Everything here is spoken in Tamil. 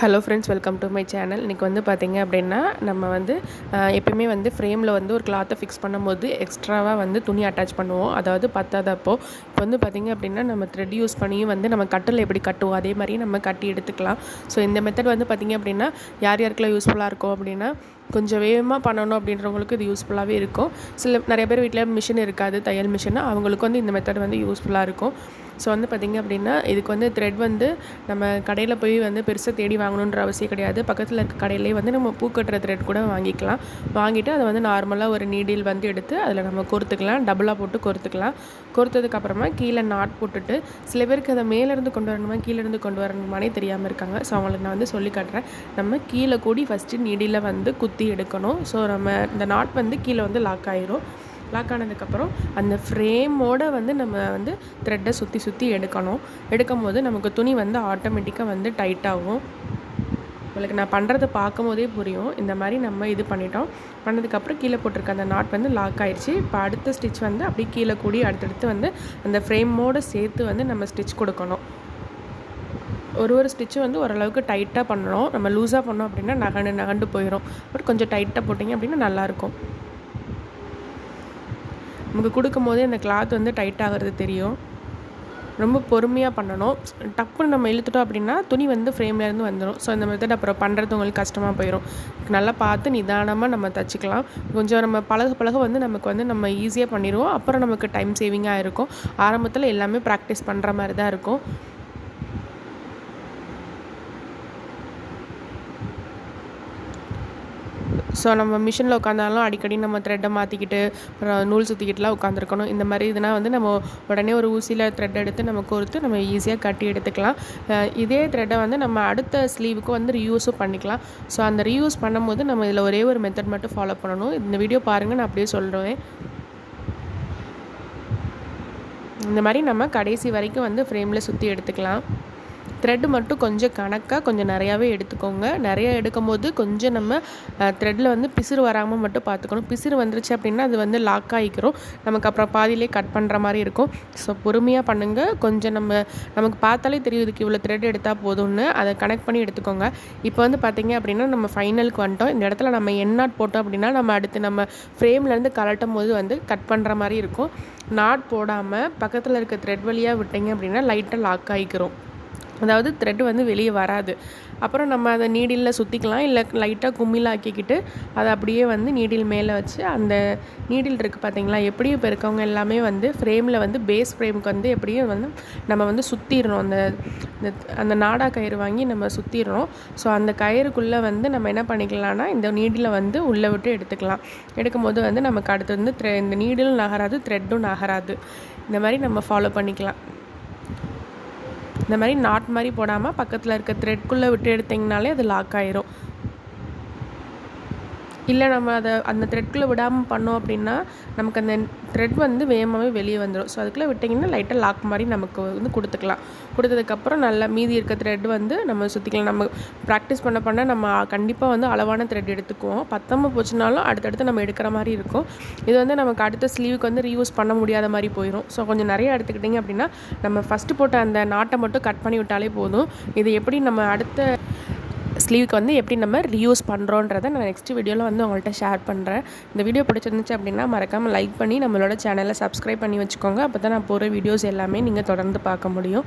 Hello friends welcome to my channel இன்றைக்கி வந்து பார்த்திங்க அப்படின்னா நம்ம வந்து எப்பயுமே வந்து ஃப்ரேமில் வந்து ஒரு கிளாத்தை ஃபிக்ஸ் பண்ணும்போது எக்ஸ்ட்ராவாக வந்து துணி அட்டாச் பண்ணுவோம். அதாவது பத்தாதப்போ இப்போ வந்து பார்த்திங்க அப்படின்னா நம்ம த்ரெட் யூஸ் பண்ணியும் வந்து நம்ம கட்டில் எப்படி கட்டுவோம் அதே மாதிரி நம்ம கட்டி எடுத்துக்கலாம். ஸோ இந்த மெத்தட் வந்து பார்த்திங்க அப்படின்னா யார் யாருக்கெல்லாம் யூஸ்ஃபுல்லாக இருக்கும் அப்படின்னா கொஞ்சம் வேகமாக பண்ணணும் அப்படின்றவங்களுக்கு இது யூஸ்ஃபுல்லாகவே இருக்கும். சில நிறைய பேர் வீட்டில் மிஷின் இருக்காது தையல் மிஷின் அவங்களுக்கு வந்து இந்த மெத்தட் வந்து யூஸ்ஃபுல்லாக இருக்கும். ஸோ வந்து பார்த்திங்க அப்படின்னா இதுக்கு வந்து த்ரெட் வந்து நம்ம கடையில் போய் வந்து பெருசாக தேடி வாங்கணுன்ற அவசியம் கிடையாது. பக்கத்தில் இருக்க கடையிலே வந்து நம்ம பூ கட்டுற த்ரெட் கூட வாங்கிக்கலாம். வாங்கிட்டு அதை வந்து நார்மலாக ஒரு நீடில் வந்து எடுத்து அதில் நம்ம கோர்த்துக்கலாம். டபுளாக போட்டு கோர்த்துக்கலாம். கோர்த்ததுக்கப்புறமா கீழே நாட் போட்டுட்டு சில பேருக்கு அதை மேலேருந்து கொண்டு வரணுமா கீழேருந்து கொண்டு வரணுமானே தெரியாமல் இருக்காங்க. ஸோ அவங்களுக்கு நான் வந்து சொல்லி காட்டுறேன். நம்ம கீழே கூடி ஃபஸ்ட்டு நீடியில் வந்து குத் எடுக்கணும். ஸோ நம்ம இந்த நாட் வந்து கீழே வந்து லாக் ஆயிரும். லாக் ஆனதுக்கப்புறம் அந்த ஃப்ரேமோட வந்து நம்ம வந்து த்ரெட்டை சுற்றி சுற்றி எடுக்கணும். எடுக்கும் போது நமக்கு துணி வந்து ஆட்டோமேட்டிக்காக வந்து டைட்டாகும் உங்களுக்கு நான் பண்ணுறதை பார்க்கும் போதே புரியும். இந்த மாதிரி நம்ம இது பண்ணிட்டோம். பண்ணதுக்கப்புறம் கீழே போட்டிருக்க அந்த நாட் வந்து லாக் ஆயிடுச்சு இப்போ அடுத்த ஸ்டிச் வந்து அப்படியே கீழே கூடி அடுத்தடுத்து வந்து அந்த ஃப்ரேமோடு சேர்த்து வந்து நம்ம ஸ்டிச் கொடுக்கணும். ஒரு ஒரு ஸ்டிச்சும் வந்து ஓரளவுக்கு டைட்டாக பண்ணணும். நம்ம லூஸாக பண்ணோம் அப்படின்னா நகண்டு நகண்டு போயிடும் பட் கொஞ்சம் டைட்டாக போட்டிங்க அப்படின்னா நல்லாயிருக்கும். நமக்கு கொடுக்கும் போதே அந்த கிளாத் வந்து டைட் ஆகிறது தெரியும். ரொம்ப பொறுமையாக பண்ணணும். டப்புன்னு நம்ம இழுத்துட்டோம் அப்படின்னா துணி வந்து ஃப்ரேம்லேருந்து வந்துடும் ஸோ இந்த மெத்தட் அப்புறம் பண்ணுறது உங்களுக்கு கஷ்டமாக போயிடும் நல்லா பார்த்து நிதானமாக நம்ம தச்சுக்கலாம். கொஞ்சம் நம்ம பழக பழக வந்து நமக்கு வந்து நம்ம ஈஸியாக பண்ணிடுவோம். அப்புறம் நமக்கு டைம் சேவிங்காக இருக்கும். ஆரம்பத்தில் எல்லாமே ப்ராக்டிஸ் பண்ணுற மாதிரி தான் இருக்கும். ஸோ நம்ம மிஷினில் உட்காந்தாலும் அடிக்கடி நம்ம த்ரெட்டை மாற்றிக்கிட்டு அப்புறம் நூல் சுற்றிக்கிட்டுலாம் உட்காந்துருக்கணும் இந்த மாதிரி இதுனா வந்து நம்ம உடனே ஒரு ஊசியில் த்ரெட் எடுத்து நம்ம கோர்த்து நம்ம ஈஸியாக கட்டி எடுத்துக்கலாம். இதே த்ரெட்டை வந்து நம்ம அடுத்த ஸ்லீவுக்கு வந்து ரீயூஸும் பண்ணிக்கலாம். ஸோ அந்த ரீயூஸ் பண்ணும்போது நம்ம இதில் ஒரே ஒரு மெத்தட் மட்டும் ஃபாலோ பண்ணணும். இந்த வீடியோ பாருங்கள் நான் அப்படியே சொல்கிறேன் இந்த மாதிரி நம்ம கடைசி வரைக்கும் வந்து ஃப்ரேமில் சுற்றி எடுத்துக்கலாம். த்ரெட் மட்டும் கொஞ்சம் கணக்காக கொஞ்சம் நிறையாவே எடுத்துக்கோங்க. நிறைய எடுக்கும் போது கொஞ்சம் நம்ம த்ரெட்டில் வந்து பிசிறு வராமல் மட்டும் பார்த்துக்கணும். பிசிறு வந்துருச்சு அப்படின்னா அது வந்து லாக் ஆகிக்கிறோம் நமக்கு அப்புறம் பாதியிலே கட் பண்ணுற மாதிரி இருக்கும். ஸோ பொறுமையாக பண்ணுங்கள் கொஞ்சம் நம்ம நமக்கு பார்த்தாலே தெரியும் இதுக்கு இவ்வளோ த்ரெட் எடுத்தால் போதும்னு. அதை கனெக்ட் பண்ணி எடுத்துக்கோங்க. இப்போ வந்து பார்த்தீங்க அப்படின்னா நம்ம ஃபைனலுக்கு வந்துட்டோம். இந்த இடத்துல நம்ம எண்ணாட் போட்டோம் அப்படின்னா நம்ம அடுத்து நம்ம ஃப்ரேம்லேருந்து கலட்டும் போது வந்து கட் பண்ணுற மாதிரி இருக்கும். நாட் போடாமல் பக்கத்தில் இருக்க த்ரெட் வழியாக விட்டீங்க அப்படின்னா லைட்டாக லாக் ஆகிக்கிறோம் அதாவது த்ரெட் வந்து வெளியே வராது. அப்புறம் நம்ம அதை நீடிலில் சுற்றிக்கலாம் இல்லை லைட்டாக கும்மிலாக்கிக்கிட்டு அதை அப்படியே வந்து நீடில் மேலே வச்சு அந்த நீடில் இருக்குது பார்த்தீங்களா எப்படியும் இப்போ இருக்கவங்க எல்லாமே வந்து ஃப்ரேமில் வந்து பேஸ் ஃப்ரேமுக்கு வந்து எப்படியும் வந்து நம்ம வந்து சுற்றிடணும் அந்த இந்த அந்த நாடா கயிறு வாங்கி நம்ம சுற்றிடுறோம் ஸோ அந்த கயிறுக்குள்ளே வந்து நம்ம என்ன பண்ணிக்கலாம்னா இந்த நீடில் வந்து உள்ளே விட்டு எடுத்துக்கலாம். எடுக்கும்போது வந்து நமக்கு அடுத்து வந்து த்ரெ இந்த நீடிலும் நகராது த்ரெட்டும் நகராது. இந்த மாதிரி நம்ம ஃபாலோ பண்ணிக்கலாம். இந்த மாதிரி நாட் மாதிரி போடாமல் பக்கத்தில் இருக்க த்ரெட்குள்ளே விட்டு எடுத்திங்கனாலே அது லாக் ஆயிரும். இல்லை நம்ம அதை அந்த த்ரெட்குள்ளே விடாமல் பண்ணோம் அப்படின்னா நமக்கு அந்த த்ரெட் வந்து வேகமாகவே வெளியே வந்துடும் ஸோ அதுக்குள்ளே விட்டிங்கன்னா லைட்டாக லாக் மாதிரி நமக்கு வந்து கொடுத்துக்கலாம். கொடுத்ததுக்கப்புறம் நல்லா மீதி இருக்க த்ரெட் வந்து நம்ம சுற்றிக்கலாம் நம்ம ப்ராக்டிஸ் பண்ண பண்ண நம்ம கண்டிப்பாக வந்து அளவான த்ரெட் எடுத்துக்குவோம். பத்தாமல் போச்சுனாலும் அடுத்தடுத்து நம்ம எடுக்கிற மாதிரி இருக்கும். இது வந்து நமக்கு அடுத்த ஸ்லீவுக்கு வந்து ரீயூஸ் பண்ண முடியாத மாதிரி போயிடும் ஸோ கொஞ்சம் நிறைய எடுத்துக்கிட்டிங்க அப்படின்னா நம்ம ஃபஸ்ட்டு போட்ட அந்த நாட்டை மட்டும் கட் பண்ணி விட்டாலே போதும். இது எப்படி நம்ம அடுத்த ஸ்லீவுக்கு வந்து எப்படி நம்ம ரீயூஸ் பண்ணுறோன்றதை நான் நெக்ஸ்ட் வீடியோவில் வந்து உங்கள்கிட்ட ஷேர் பண்ணுறேன் இந்த வீடியோ பிடிச்சிருந்துச்சு அப்படின்னா மறக்காமல் லைக் பண்ணி நம்மளோட சேனலை சப்ஸ்கிரைப் பண்ணி வச்சுக்கோங்க. அப்போ தான் நான் போகிற வீடியோஸ் எல்லாமே நீங்கள் தொடர்ந்து பார்க்க முடியும்.